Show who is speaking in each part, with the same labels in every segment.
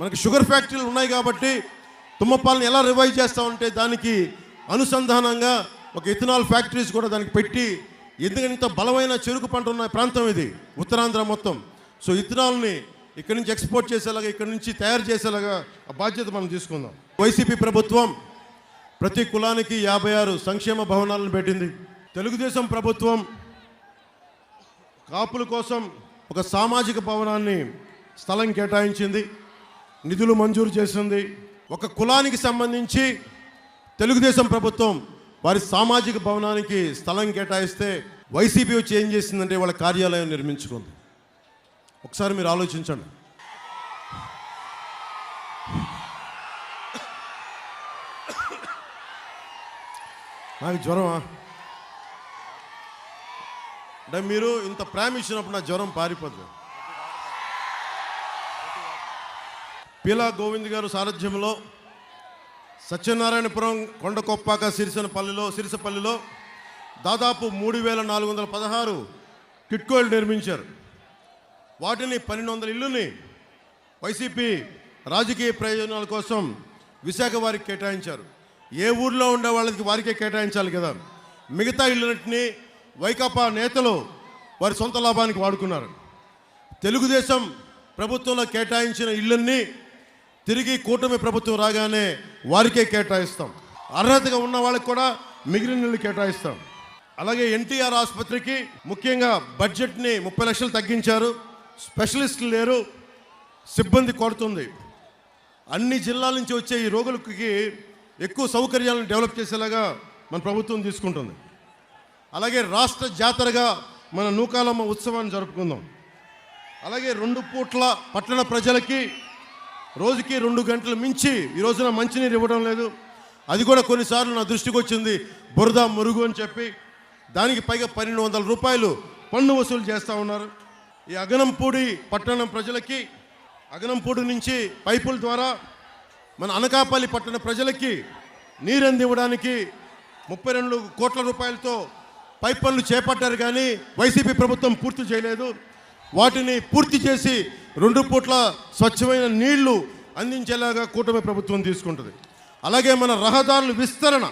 Speaker 1: మనకి షుగర్ ఫ్యాక్టరీలు ఉన్నాయి కాబట్టి తుమ్మపాలను ఎలా రివైవ్ చేస్తామంటే దానికి అనుసంధానంగా ఒక ఇథనాల్ ఫ్యాక్టరీస్ కూడా దానికి పెట్టి ఎందుకంటే ఇంత బలమైన చెరుకు పంట ఉన్న ప్రాంతం ఇది ఉత్తరాంధ్ర మొత్తం. సో ఇథనాల్ని ఇక్కడి నుంచి ఎక్స్పోర్ట్ చేసేలాగా ఇక్కడి నుంచి తయారు చేసేలాగా ఆ బాధ్యత మనం తీసుకుందాం. వైసీపీ ప్రభుత్వం ప్రతి కులానికి యాభై ఆరు సంక్షేమ భవనాలను పెట్టింది. తెలుగుదేశం ప్రభుత్వం కాపుల కోసం ఒక సామాజిక భవనాన్ని స్థలం కేటాయించింది. నిధులు మంజూరు చేసింది. ఒక కులానికి సంబంధించి తెలుగుదేశం ప్రభుత్వం వారి సామాజిక భవనానికి స్థలం కేటాయిస్తే వైసీపీ వచ్చి ఏం చేసిందంటే వాళ్ళ కార్యాలయం నిర్మించుకుంది. ఒకసారి మీరు ఆలోచించండి. నాకు జ్వరమా? అంటే మీరు ఇంత ప్రేమ ఇచ్చినప్పుడు నా జ్వరం పారిపోతుంది పీలా గోవింద్ గారు సారథ్యంలో సత్యనారాయణపురం కొండకొప్పాక సిరిసనపల్లిలో సిరిసపల్లిలో దాదాపు మూడు వేల నాలుగు వందల పదహారు కిట్కోలు నిర్మించారు. వాటిని పన్నెండు వందల ఇల్లుని వైసీపీ రాజకీయ ప్రయోజనాల కోసం విశాఖ వారికి కేటాయించారు. ఏ ఊర్లో ఉండే వాళ్ళకి వారికే కేటాయించాలి కదా. మిగతా ఇళ్ళన్నింటినీ వైకాపా నేతలు వారి సొంత లాభానికి వాడుకున్నారు. తెలుగుదేశం ప్రభుత్వంలో కేటాయించిన ఇళ్ళన్నీ తిరిగి కూటమి ప్రభుత్వం రాగానే వారికే కేటాయిస్తాం. అర్హతగా ఉన్న వాళ్ళకి కూడా మిగిలిన నీళ్ళు కేటాయిస్తాం. అలాగే ఎన్టీఆర్ ఆసుపత్రికి ముఖ్యంగా బడ్జెట్ని ముప్పై లక్షలు తగ్గించారు. స్పెషలిస్టులు లేరు. సిబ్బంది కొడుతుంది అన్ని జిల్లాల నుంచి వచ్చే ఈ రోగులకి ఎక్కువ సౌకర్యాలను డెవలప్ చేసేలాగా మన ప్రభుత్వం తీసుకుంటుంది. అలాగే రాష్ట్ర జాతరగా మన నూకాలమ్మ ఉత్సవాన్ని జరుపుకుందాం. అలాగే రెండు పూట్ల పట్టణ ప్రజలకి రోజుకి రెండు గంటలు మించి ఈ రోజున మంచినీరు ఇవ్వడం లేదు. అది కూడా కొన్నిసార్లు నా దృష్టికి వచ్చింది. బురద మురుగు అని చెప్పి. దానికి పైగా పన్నెండు వందల రూపాయలు పన్ను వసూలు చేస్తూ ఉన్నారు. ఈ అగనంపూడి పట్టణం ప్రజలకి అగనంపూడి నుంచి పైపుల ద్వారా మన అనకాపల్లి పట్టణ ప్రజలకి నీరు అందివ్వడానికి ముప్పై రెండు కోట్ల రూపాయలతో పైప్ పనులు చేపట్టారు కానీ వైసీపీ ప్రభుత్వం పూర్తి చేయలేదు. వాటిని పూర్తి చేసి రెండు పూట్ల స్వచ్ఛమైన నీళ్ళు అందించేలాగా కూటమి ప్రభుత్వం తీసుకుంటుంది. అలాగే మన రహదారుల విస్తరణ.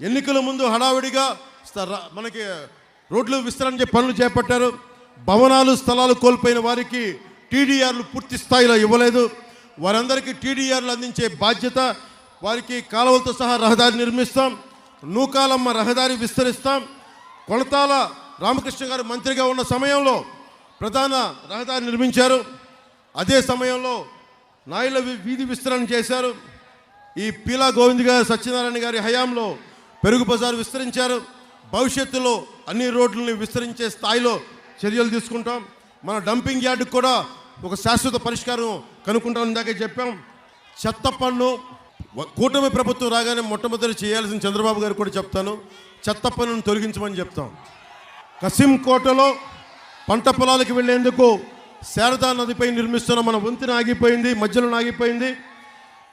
Speaker 1: ఎన్నికల ముందు హడావిడిగా మనకి రోడ్లు విస్తరణ పనులు చేపట్టారు. భవనాలు స్థలాలు కోల్పోయిన వారికి టీడీఆర్లు పూర్తి స్థాయిలో ఇవ్వలేదు. వారందరికీ టీడీఆర్లు అందించే బాధ్యత వారికి కాలువలతో సహా రహదారి నిర్మిస్తాం. నూకాలమ్మ రహదారి విస్తరిస్తాం. కొలతాల రామకృష్ణ గారు మంత్రిగా ఉన్న సమయంలో ప్రధాన రహదారి నిర్మించారు. అదే సమయంలో నాయుల వీధి విస్తరణ చేశారు. ఈ పీలా గోవింద్ గారు సత్యనారాయణ గారి హయాంలో పెరుగు బజారు విస్తరించారు. భవిష్యత్తులో అన్ని రోడ్లని విస్తరించే స్థాయిలో చర్యలు తీసుకుంటాం. మన డంపింగ్ యార్డుకు కూడా ఒక శాశ్వత పరిష్కారం కనుక్కుంటాం ఇందాక చెప్పాం. చెత్త పన్ను కూటమి ప్రభుత్వం రాగానే మొట్టమొదటి చేయాల్సిన చంద్రబాబు గారు కూడా చెప్తాను. చెత్త పన్నును తొలగించమని చెప్తాం. కసింకోటలో పంట పొలాలకు వెళ్ళేందుకు శారదా నదిపై నిర్మిస్తున్న మన వంతెన ఆగిపోయింది మధ్యలో ఆగిపోయింది.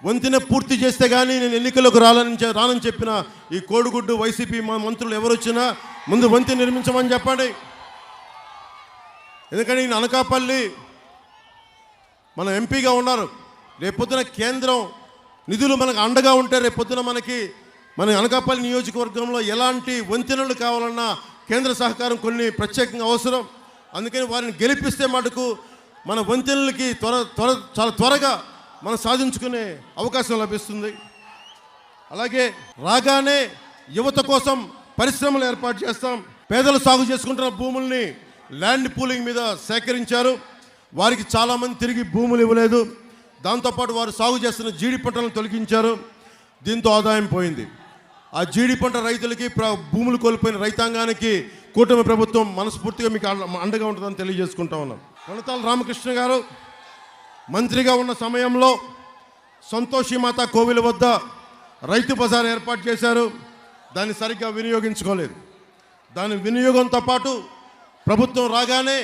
Speaker 1: వంతెన పూర్తి చేస్తే కానీ నేను ఎన్నికలకు రాలని రానని చెప్పిన ఈ కోడిగుడ్డు వైసీపీ మా మంత్రులు ఎవరు వచ్చినా ముందు వంతెన నిర్మించమని చెప్పండి. ఎందుకంటే ఈయన అనకాపల్లి మన ఎంపీగా ఉన్నారు. రేపొద్దున కేంద్రం నిధులు మనకు అండగా ఉంటే రేపొద్దున మనకి మన అనకాపల్లి నియోజకవర్గంలో ఎలాంటి వంతెనలు కావాలన్నా కేంద్ర సహకారం కొన్ని ప్రత్యేకంగా అవసరం. అందుకని వారిని గెలిపిస్తే మటుకు మన వంతెనలకి త్వర త్వర చాలా త్వరగా మనం సాధించుకునే అవకాశం లభిస్తుంది. అలాగే రాగానే యువత కోసం పరిశ్రమలు ఏర్పాటు చేస్తాం. పేదలు సాగు చేసుకుంటున్న భూముల్ని ల్యాండ్ పూలింగ్ మీద సేకరించారు. వారికి చాలామంది తిరిగి భూములు ఇవ్వలేదు. దాంతోపాటు వారు సాగు చేస్తున్న జీడి పంటలను తొలగించారు. దీంతో ఆదాయం పోయింది. ఆ జీడి పంట రైతులకి భూములు కోల్పోయిన రైతాంగానికి కూటమి ప్రభుత్వం మనస్ఫూర్తిగా మీకు అండ- అండగా ఉంటుందని తెలియజేసుకుంటా ఉన్నాం. కొనతాల రామకృష్ణ గారు మంత్రిగా ఉన్న సమయంలో సంతోషి మాత కోవిల వద్ద రైతు బజార్ ఏర్పాటు చేశారు. దాన్ని సరిగ్గా వినియోగించుకోలేదు. దాని వినియోగంతో పాటు ప్రభుత్వం రాగానే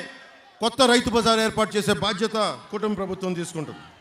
Speaker 1: కొత్త రైతు బజార్ ఏర్పాటు చేసే బాధ్యత కుటుంబ ప్రభుత్వం తీసుకుంటుంది.